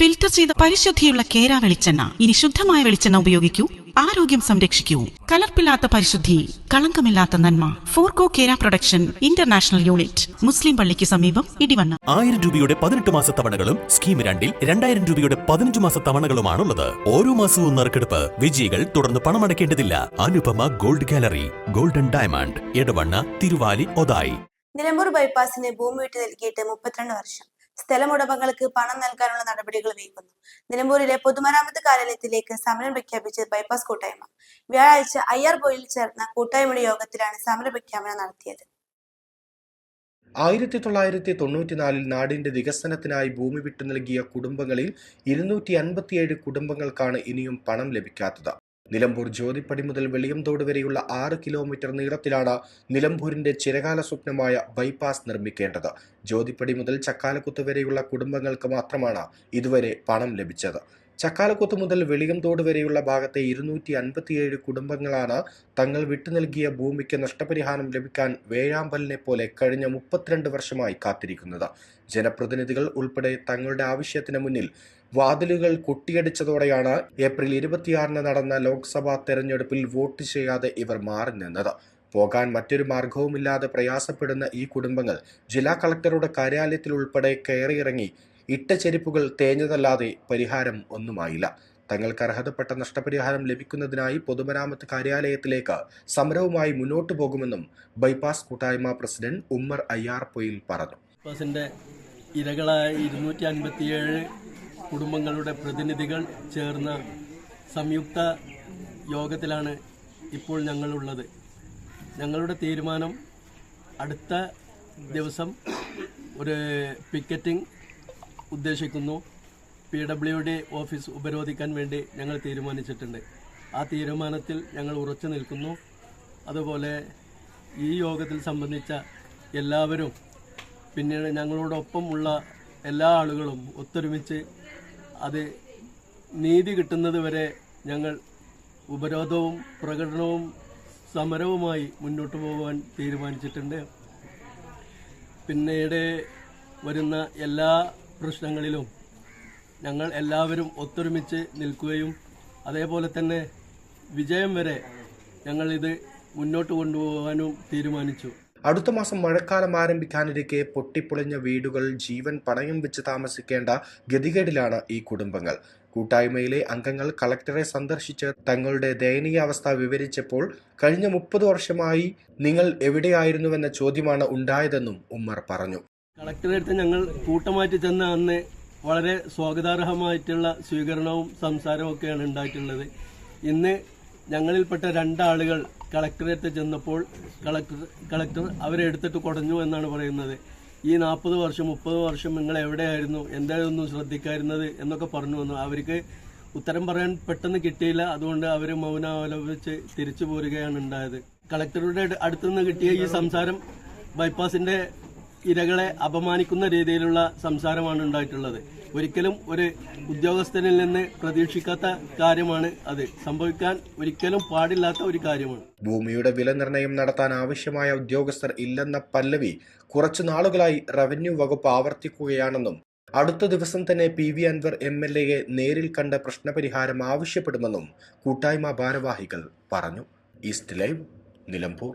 Filter ചെയ്ത പരിശുദ്ധിയുള്ള കേര വെളിച്ചെണ്ണ. ഇനി ശുദ്ധമായ വെളിച്ചെണ്ണ ഉപയോഗിക്കൂ. ആരോഗ്യം സംരക്ഷിക്കൂ. കലർപ്പില്ലാത്ത പരിശുദ്ധി കളങ്കമില്ലാത്ത നന്മ. Forco Kera production international unit മുസ്ലിം പള്ളിക്ക് സമീപം ഇടിവണ്ണ. ആയിരം രൂപയുടെ പതിനെട്ട് മാസ തവണകളും സ്കീം രണ്ടിൽ രണ്ടായിരം രൂപയുടെ പതിനഞ്ച് മാസ തവണകളുമാണുള്ളത്. ഓരോ മാസവും നറുക്കെടുപ്പ്. വിജയികൾ തുടർന്ന് പണമടയ്ക്കേണ്ടതില്ല. Anupama gold gallery golden diamond Edavanna Thiruvali Othayi. Nilambur ബൈപ്പാസിന് ഭൂമി വിട്ടു നൽകിയിട്ട് മുപ്പത്തിരണ്ട് വർഷം. സ്ഥലമുടമകൾക്ക് പണം നൽകാനുള്ള നടപടികൾ വൈകുന്നു നിലമ്പൂരിലെ പൊതുമരാമത്ത് കാര്യാലയത്തിലേക്ക് സമരം പ്രഖ്യാപിച്ച് ബൈപ്പാസ് കൂട്ടായ്മ. വ്യാഴാഴ്ച അയ്യാർ ബോയിൽ ചേർന്ന കൂട്ടായ്മയുടെ യോഗത്തിലാണ് സമര പ്രഖ്യാപനം നടത്തിയത്. ആയിരത്തി തൊള്ളായിരത്തി തൊണ്ണൂറ്റിനാലിൽ നാടിന്റെ വികസനത്തിനായി ഭൂമി വിട്ടു നൽകിയ കുടുംബങ്ങളിൽ ഇരുന്നൂറ്റി അൻപത്തിയേഴ് കുടുംബങ്ങൾക്കാണ് ഇനിയും പണം ലഭിക്കാത്തത്. നിലമ്പൂർ ജ്യോതിപ്പടി മുതൽ വെളിയംതോട് വരെയുള്ള ആറ് കിലോമീറ്റർ നീളത്തിലാണ് നിലമ്പൂരിന്റെ ചിരകാല സ്വപ്നമായ ബൈപ്പാസ് നിർമ്മിക്കേണ്ടത്. ജ്യോതിപ്പടി മുതൽ ചക്കാലക്കുത്ത് വരെയുള്ള കുടുംബങ്ങൾക്ക് മാത്രമാണ് ഇതുവരെ പണം ലഭിച്ചത്. ചക്കാലക്കുത്ത് മുതൽ വെളിയംതോട് വരെയുള്ള ഭാഗത്തെ ഇരുന്നൂറ്റി അൻപത്തിയേഴ് കുടുംബങ്ങളാണ് തങ്ങൾ വിട്ടു നൽകിയ ഭൂമിക്ക് നഷ്ടപരിഹാരം ലഭിക്കാൻ വേഴാമ്പലിനെ പോലെ കഴിഞ്ഞ മുപ്പത്തിരണ്ട് വർഷമായി കാത്തിരിക്കുന്നത്. ജനപ്രതിനിധികൾ ഉൾപ്പെടെ തങ്ങളുടെ ആവശ്യത്തിന് മുന്നിൽ വാതിലുകൾ കൊട്ടിയടിച്ചതോടെയാണ് ഏപ്രിൽ ഇരുപത്തിയാറിന് നടന്ന ലോക്സഭാ തെരഞ്ഞെടുപ്പിൽ വോട്ട് ചെയ്യാതെ ഇവർ മാറി നിന്നത്. പോകാൻ മറ്റൊരു മാർഗവുമില്ലാതെ പ്രയാസപ്പെടുന്ന ഈ കുടുംബങ്ങൾ ജില്ലാ കളക്ടറുടെ കാര്യാലയത്തിൽ ഉൾപ്പെടെ കയറിയിറങ്ങി. ഇട്ട ചെരുപ്പുകൾ തേഞ്ഞതല്ലാതെ പരിഹാരം ഒന്നുമായില്ല. തങ്ങൾക്ക് അർഹതപ്പെട്ട നഷ്ടപരിഹാരം ലഭിക്കുന്നതിനായി പൊതുമരാമത്ത് കാര്യാലയത്തിലേക്ക് സമരവുമായി മുന്നോട്ടു പോകുമെന്നും ബൈപ്പാസ് കൂട്ടായ്മ പ്രസിഡന്റ് ഉമ്മർ അയ്യാർ പൊയിൽ പറഞ്ഞു ഇരകളായ ഇരുന്നൂറ്റി അൻപത്തിയേഴ് കുടുംബങ്ങളുടെ പ്രതിനിധികൾ ചേർന്ന സംയുക്ത യോഗത്തിലാണ് ഇപ്പോൾ ഞങ്ങളുള്ളത്. ഞങ്ങളുടെ തീരുമാനം അടുത്ത ദിവസം ഒരു പിക്കറ്റിംഗ് ഉദ്ദേശിക്കുന്നു. പി ഡബ്ല്യു ഡി ഓഫീസ് ഉപരോധിക്കാൻ വേണ്ടി ഞങ്ങൾ തീരുമാനിച്ചിട്ടുണ്ട്. ആ തീരുമാനത്തിൽ ഞങ്ങൾ ഉറച്ചു നിൽക്കുന്നു. അതുപോലെ ഈ യോഗത്തിൽ സംബന്ധിച്ച എല്ലാവരും പിന്നീട് ഞങ്ങളോടൊപ്പം ഉള്ള എല്ലാ ആളുകളും ഒത്തൊരുമിച്ച് അത് നീതി കിട്ടുന്നത് വരെ ഞങ്ങൾ ഉപരോധവും പ്രകടനവും സമരവുമായി മുന്നോട്ട് പോകാൻ തീരുമാനിച്ചിട്ടുണ്ട്. പിന്നീട് വരുന്ന എല്ലാ പ്രശ്നങ്ങളിലും ഞങ്ങൾ എല്ലാവരും ഒത്തൊരുമിച്ച് നിൽക്കുകയും അതേപോലെ തന്നെ വിജയം വരെ ഞങ്ങളിത് മുന്നോട്ട് കൊണ്ടുപോകാനും തീരുമാനിച്ചു. അടുത്ത മാസം മഴക്കാലം ആരംഭിക്കാനിരിക്കെ പൊട്ടിപ്പൊളിഞ്ഞ വീടുകൾ ജീവൻ പണയം വെച്ച് താമസിക്കേണ്ട ഗതികേടിലാണ് ഈ കുടുംബങ്ങൾ. കൂട്ടായ്മയിലെ അംഗങ്ങൾ കളക്ടറെ സന്ദർശിച്ച് തങ്ങളുടെ ദയനീയ അവസ്ഥ വിവരിച്ചപ്പോൾ കഴിഞ്ഞ മുപ്പത് വർഷമായി നിങ്ങൾ എവിടെയായിരുന്നുവെന്ന ചോദ്യമാണ് ഉണ്ടായതെന്നും ഉമ്മർ പറഞ്ഞു. കളക്ടറെ കളക്ടറേറ്റ് ഞങ്ങൾ കൂട്ടമായിട്ട് ചെന്ന അന്ന് വളരെ സ്വാഗതാർഹമായിട്ടുള്ള സ്വീകരണവും സംസാരവും ഒക്കെയാണ് ഉണ്ടായിട്ടുള്ളത്. ഇന്ന് ഞങ്ങളിൽപ്പെട്ട രണ്ടാളുകൾ കളക്ടറേറ്റ് ചെന്നപ്പോൾ കളക്ടർ കളക്ടർ അവരെ എടുത്തിട്ട് കുടഞ്ഞു എന്നാണ് പറയുന്നത്. ഈ നാൽപ്പത് വർഷം മുപ്പത് വർഷം നിങ്ങൾ എവിടെയായിരുന്നു എന്തായിരുന്നു ശ്രദ്ധിക്കായിരുന്നത് എന്നൊക്കെ പറഞ്ഞു വന്നു. അവർക്ക് ഉത്തരം പറയാൻ പെട്ടെന്ന് കിട്ടിയില്ല. അതുകൊണ്ട് അവർ മൗനാവലംബിച്ച് തിരിച്ചു പോരുകയാണ് ഉണ്ടായത്. കളക്ടറുടെ അടുത്തുനിന്ന് കിട്ടിയ ഈ സംസാരം ബൈപ്പാസിന്റെ ഇരകളെ അപമാനിക്കുന്ന രീതിയിലുള്ള സംസാരമാണ് ഉണ്ടായിട്ടുള്ളത്. ഒരിക്കലും ഒരു ഉദ്യോഗസ്ഥനിൽ നിന്ന് പ്രതീക്ഷിക്കാത്ത കാര്യമാണ് അത്. സംഭവിക്കാൻ ഒരിക്കലും പാടില്ലാത്ത ഒരു കാര്യമാണ്. ഭൂമിയുടെ വില നിർണയം നടത്താൻ ആവശ്യമായ ഉദ്യോഗസ്ഥർ ഇല്ലെന്ന പല്ലവി കുറച്ചു നാളുകളായി റവന്യൂ വകുപ്പ് ആവർത്തിക്കുകയാണെന്നും അടുത്ത ദിവസം തന്നെ P V Anvar M L എയെ നേരിൽ കണ്ട പ്രശ്നപരിഹാരം ആവശ്യപ്പെടുമെന്നും കൂട്ടായ്മ ഭാരവാഹികൾ പറഞ്ഞു. East live Nilambur.